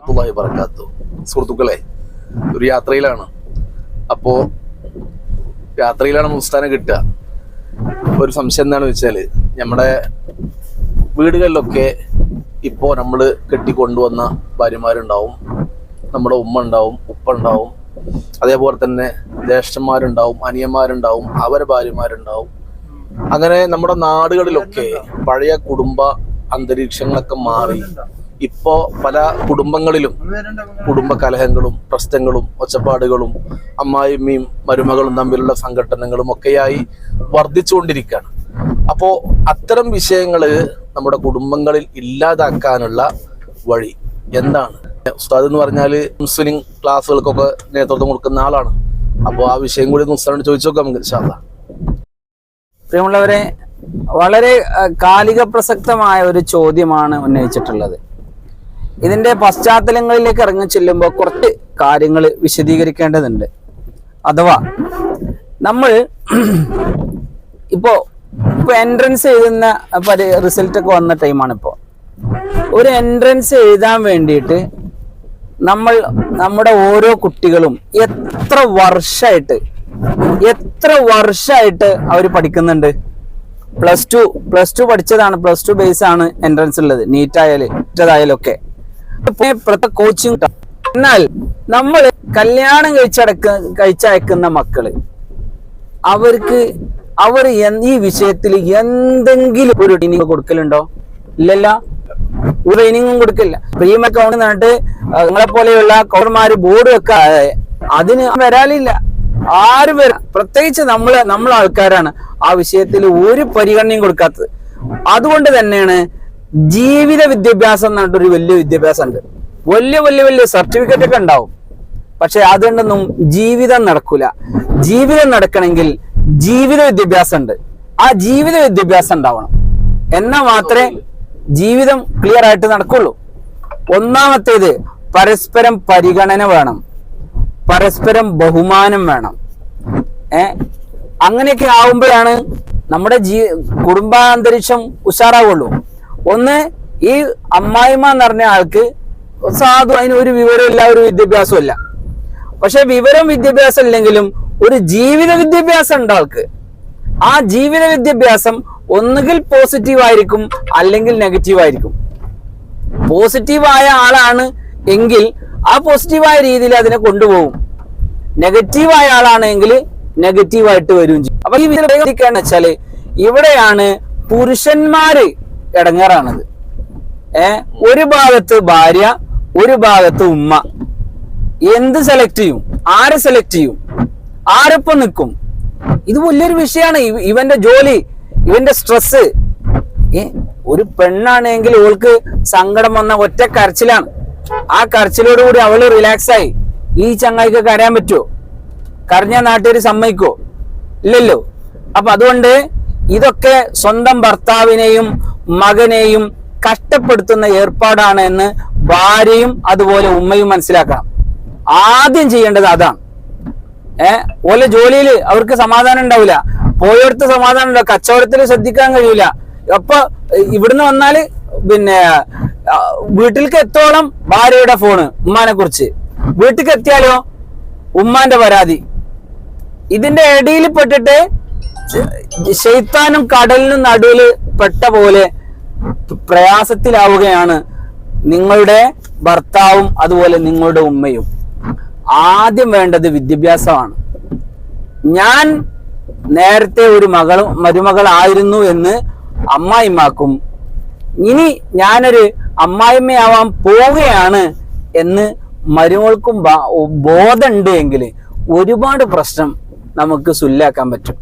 വറഹ്മത്തുള്ളാഹി പറക്കാത്തു സുഹൃത്തുക്കളെ ഒരു യാത്രയിലാണ്. അപ്പോ യാത്രയിലാണ് മുസ്താനം കിട്ടുക. ഒരു സംശയം എന്താണെന്ന് വെച്ചാൽ നമ്മുടെ വീടുകളിലൊക്കെ ഇപ്പോ നമ്മൾ കെട്ടിക്കൊണ്ടുവന്ന ഭാര്യമാരുണ്ടാവും നമ്മുടെ ഉമ്മ ഉണ്ടാവും ഉപ്പ ഉണ്ടാവും അതേപോലെ തന്നെ ജ്യേഷ്ഠന്മാരുണ്ടാവും അനിയന്മാരുണ്ടാവും അവരെ ഭാര്യമാരുണ്ടാവും. അങ്ങനെ നമ്മുടെ നാടുകളിലൊക്കെ പഴയ കുടുംബ അന്തരീക്ഷങ്ങളൊക്കെ മാറി ഇപ്പോ പല കുടുംബങ്ങളിലും കുടുംബ കലഹങ്ങളും പ്രശ്നങ്ങളും ഒച്ചപ്പാടുകളും അമ്മായിമ്മയും മരുമകളും തമ്മിലുള്ള സംഘടനകളും ഒക്കെയായി വർദ്ധിച്ചുകൊണ്ടിരിക്കുകയാണ്. അപ്പോ അത്തരം വിഷയങ്ങൾ നമ്മുടെ കുടുംബങ്ങളിൽ ഇല്ലാതാക്കാനുള്ള വഴി എന്താണ്? ഉസ്താദ് എന്ന് പറഞ്ഞാൽ മുസ്ലിം ക്ലാസ്സുകൾക്കൊക്കെ നേതൃത്വം കൊടുക്കുന്ന ആളാണ്. അപ്പോ ആ വിഷയം കൂടി ഉസ്താദിനോട് ചോദിച്ചു നോക്കാം നമുക്ക് അല്ലാ. പ്രിയമുള്ളവരെ വളരെ കാലിക പ്രസക്തമായ ഒരു ചോദ്യമാണ് ഉന്നയിച്ചിട്ടുള്ളത്. ഇതിന്റെ പശ്ചാത്തലങ്ങളിലേക്ക് ഇറങ്ങി ചെല്ലുമ്പോൾ കുറച്ച് കാര്യങ്ങൾ വിശദീകരിക്കേണ്ടതുണ്ട്. അഥവാ നമ്മൾ ഇപ്പോ ഇപ്പൊ എൻട്രൻസ് എഴുതുന്ന റിസൾട്ട് ഒക്കെ വന്ന ടൈമാണ് ഇപ്പോൾ ഒരു എൻട്രൻസ് എഴുതാൻ വേണ്ടിയിട്ട് നമ്മൾ നമ്മുടെ ഓരോ കുട്ടികളും എത്ര വർഷമായിട്ട് എത്ര വർഷമായിട്ട് അവർ പഠിക്കുന്നുണ്ട്? പ്ലസ് ടു പ്ലസ് ടു പഠിച്ചതാണ് പ്ലസ് ടു ബേസ് ആണ് എൻട്രൻസ് ഉള്ളത്. നീറ്റ് ആയാലും ഒക്കെ കോച്ചിങ് എന്നാൽ നമ്മൾ കല്യാണം കഴിച്ചടക്ക കഴിച്ചയക്കുന്ന മക്കൾ അവർക്ക് അവർ ഈ വിഷയത്തിൽ എന്തെങ്കിലും ഒരു ട്രെയിനിങ് കൊടുക്കലുണ്ടോ? ഇല്ലല്ല. ഒരു ട്രെയിനിങ്ങും കൊടുക്കില്ല പ്രീം അക്കൗണ്ട് എന്നിട്ട് നിങ്ങളെ പോലെയുള്ള കൗർമാര് ബോർഡ് വെക്കാതെ അതിന് വരാലില്ല. ആരും വരാം പ്രത്യേകിച്ച് നമ്മൾ നമ്മളെ ആൾക്കാരാണ് ആ വിഷയത്തിൽ ഒരു പരിഗണനയും കൊടുക്കാത്തത്. അതുകൊണ്ട് തന്നെയാണ് ജീവിത വിദ്യാഭ്യാസം എന്ന് പറഞ്ഞിട്ടൊരു വലിയ വിദ്യാഭ്യാസം ഉണ്ട് വലിയ വലിയ വലിയ സർട്ടിഫിക്കറ്റ് ഒക്കെ ഉണ്ടാവും. പക്ഷെ അതുകൊണ്ടൊന്നും ജീവിതം നടക്കൂല. ജീവിതം നടക്കണമെങ്കിൽ ജീവിത വിദ്യാഭ്യാസം ഉണ്ട് ആ ജീവിത വിദ്യാഭ്യാസം ഉണ്ടാവണം. എന്നാ മാത്രമേ ജീവിതം ക്ലിയർ ആയിട്ട് നടക്കുള്ളൂ. ഒന്നാമത്തേത് പരസ്പരം പരിഗണന വേണം. പരസ്പരം ബഹുമാനം വേണം. ഏ? അങ്ങനെയൊക്കെ ആവുമ്പോഴാണ് നമ്മുടെ ജീ കുടുംബാന്തരീക്ഷം ഉഷാറാവുള്ളൂ. ഒന്ന് ഈ അമ്മായിമ്മ എന്ന് പറഞ്ഞ ആൾക്ക് സാധു അതിന് ഒരു വിവരമില്ല ഒരു വിദ്യാഭ്യാസം ഇല്ല. പക്ഷെ വിവരം വിദ്യാഭ്യാസം ഇല്ലെങ്കിലും ഒരു ജീവിത വിദ്യാഭ്യാസം ഉണ്ട് ആൾക്ക്. ആ ജീവിത വിദ്യാഭ്യാസം ഒന്നുകിൽ പോസിറ്റീവ് ആയിരിക്കും അല്ലെങ്കിൽ നെഗറ്റീവ് ആയിരിക്കും. പോസിറ്റീവായ ആളാണ് എങ്കിൽ ആ പോസിറ്റീവായ രീതിയിൽ അതിനെ കൊണ്ടുപോകും. നെഗറ്റീവായ ആളാണെങ്കിൽ നെഗറ്റീവായിട്ട് വരും അപ്പൊ ഈ വിദ്യാഭ്യാസം വെച്ചാൽ ഇവിടെയാണ് പുരുഷന്മാര് ഇടങ്ങാറാണത്. ഏ? ഒരു ഭാഗത്ത് ഭാര്യ ഒരു ഭാഗത്ത് ഉമ്മ. എന്ത് സെലക്ട് ചെയ്യും? ആര് സെലക്ട് ചെയ്യും? ആരൊപ്പം നിൽക്കും? ഇത് വലിയൊരു വിഷയമാണ്. ഇവന്റെ ജോലി ഇവന്റെ സ്ട്രെസ് ഒരു പെണ്ണാണെങ്കിൽ ഓൾക്ക് സങ്കടം വന്ന ഒറ്റ കരച്ചിലാണ്. ആ കരച്ചിലോടുകൂടി അവൾ റിലാക്സ് ആയി. ഈ ചങ്ങായിക്ക് കരയാൻ പറ്റുമോ കരഞ്ഞ നാട്ടുകാർ സമ്മതിക്കോ ഇല്ലല്ലോ. അപ്പൊ അതുകൊണ്ട് ഇതൊക്കെ സ്വന്തം ഭർത്താവിനെയും മകനെയും കഷ്ടപ്പെടുത്തുന്ന ഏർപ്പാടാണ് എന്ന് ഭാര്യയും അതുപോലെ ഉമ്മയും മനസ്സിലാക്കണം. ആദ്യം ചെയ്യേണ്ടത് അതാണ്. ഏർ ഓലെ ജോലിയിൽ അവർക്ക് സമാധാനം ഉണ്ടാവില്ല പോയടുത്ത് സമാധാനം ഉണ്ടാവും കച്ചവടത്തിൽ ശ്രദ്ധിക്കാൻ കഴിയില്ല അപ്പൊ ഇവിടുന്ന് വന്നാൽ പിന്നെ വീട്ടിലേക്ക് എത്തോളം ഭാര്യയുടെ ഫോണ്? ഉമ്മാനെ കുറിച്ച്. വീട്ടിലേക്ക് എത്തിയാലോ? ഉമ്മാന്റെ പരാതി. ഇതിന്റെ ഇടയിൽ പെട്ടിട്ട് ശൈത്താനും കടലിനും നടുവിൽ പെട്ട പോലെ പ്രയാസത്തിലാവുകയാണ് നിങ്ങളുടെ ഭർത്താവും അതുപോലെ നിങ്ങളുടെ ഉമ്മയും. ആദ്യം വേണ്ടത് വിദ്യാഭ്യാസമാണ്. ഞാൻ നേരത്തെ ഒരു മകളും മരുമകളായിരുന്നു എന്ന് അമ്മായിമാക്കും ഇനി ഞാനൊരു അമ്മായിമ്മയാവാൻ പോവുകയാണ് എന്ന് മരുമകൾക്കും ബോധമുണ്ട് എങ്കിൽ ഒരുപാട് പ്രശ്നം നമുക്ക് സുല്ലാക്കാൻ പറ്റും.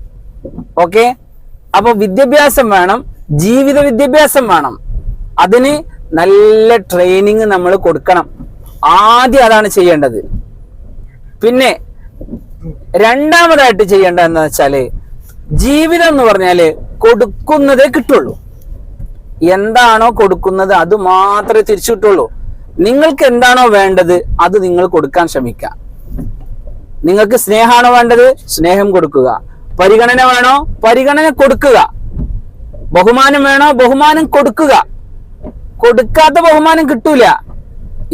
ഓക്കെ? അപ്പൊ വിദ്യാഭ്യാസം വേണം. ജീവിത വിദ്യാഭ്യാസം വേണം. അതിന് നല്ല ട്രെയിനിങ് നമ്മൾ കൊടുക്കണം. ആദ്യം അതാണ് ചെയ്യേണ്ടത്. പിന്നെ രണ്ടാമതായിട്ട് ചെയ്യേണ്ടത് എന്താ വെച്ചാൽ ജീവിതം എന്ന് പറഞ്ഞാൽ കൊടുക്കുന്നതേ കിട്ടുള്ളൂ. എന്താണോ കൊടുക്കുന്നത് അത് മാത്രമേ തിരിച്ചു കിട്ടുള്ളൂ നിങ്ങൾക്ക് എന്താണോ വേണ്ടത് അത് നിങ്ങൾ കൊടുക്കാൻ ശ്രമിക്കുക. നിങ്ങൾക്ക് സ്നേഹമാണോ വേണ്ടത്? സ്നേഹം കൊടുക്കുക. പരിഗണന വേണോ? പരിഗണന കൊടുക്കുക. ബഹുമാനം വേണോ? ബഹുമാനം കൊടുക്കുക. കൊടുക്കാത്ത ബഹുമാനം കിട്ടൂല.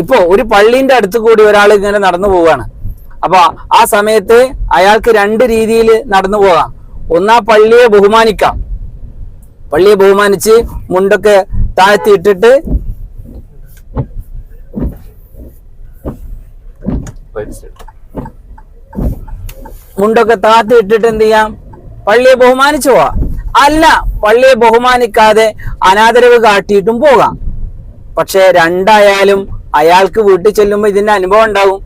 ഇപ്പോ ഒരു പള്ളിന്റെ അടുത്ത് കൂടി ഒരാൾ ഇങ്ങനെ നടന്നു പോവുകയാണ്. അപ്പൊ ആ സമയത്ത് അയാൾക്ക് രണ്ട് രീതിയിൽ നടന്നു പോകാം. ഒന്നാ പള്ളിയെ ബഹുമാനിക്കാം. പള്ളിയെ ബഹുമാനിച്ച് മുണ്ടൊക്കെ താഴ്ത്തി ഇട്ടിട്ട് മുണ്ടൊക്കെ താഴ്ത്തി ഇട്ടിട്ട് എന്ത് ചെയ്യാം? പള്ളിയെ ബഹുമാനിച്ചു പോവാം. അല്ല പള്ളിയെ ബഹുമാനിക്കാതെ അനാദരവ് കാട്ടിയിട്ടും പോകാം. പക്ഷെ രണ്ടായാലും അയാൾക്ക് വീട്ടിൽ ചെല്ലുമ്പോൾ ഇതിന്റെ അനുഭവം ഉണ്ടാവും.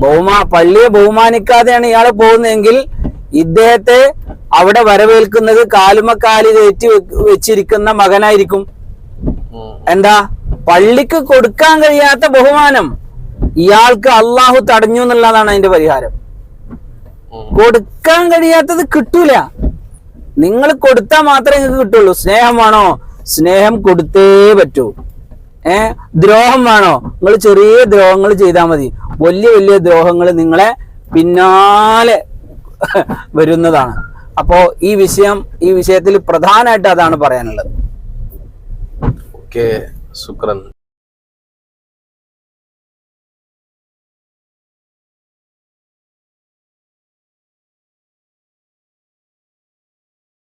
ബഹുമാ പള്ളിയെ ബഹുമാനിക്കാതെയാണ് ഇയാൾ പോകുന്നതെങ്കിൽ ഇദ്ദേഹത്തെ അവിടെ വരവേൽക്കുന്നത് കാലുമക്കാലി വെ- വെച്ചിരിക്കുന്ന മകനായിരിക്കും. എന്താ? പള്ളിക്ക് കൊടുക്കാൻ കഴിയാത്ത ബഹുമാനം ഇയാൾക്ക് അള്ളാഹു തടഞ്ഞു എന്നുള്ളതാണ് അതിന്റെ പരിഹാരം. കൊടുക്കാൻ കഴിയാത്തത് കിട്ടൂല. നിങ്ങൾ കൊടുത്താൽ മാത്രമേ നിങ്ങൾക്ക് കിട്ടുള്ളൂ. സ്നേഹം വേണോ? സ്നേഹം കൊടുത്തേ പറ്റൂ. ഏ? ദ്രോഹം വേണോ? നിങ്ങൾ ചെറിയ ദ്രോഹങ്ങൾ ചെയ്താൽ മതി. വലിയ വലിയ ദ്രോഹങ്ങൾ നിങ്ങളെ പിന്നാലെ വരുന്നതാണ്. അപ്പോ ഈ വിഷയം ഈ വിഷയത്തിൽ പ്രധാനമായിട്ട് അതാണ് പറയാനുള്ളത്. ഓക്കെ ശുക്രൻ.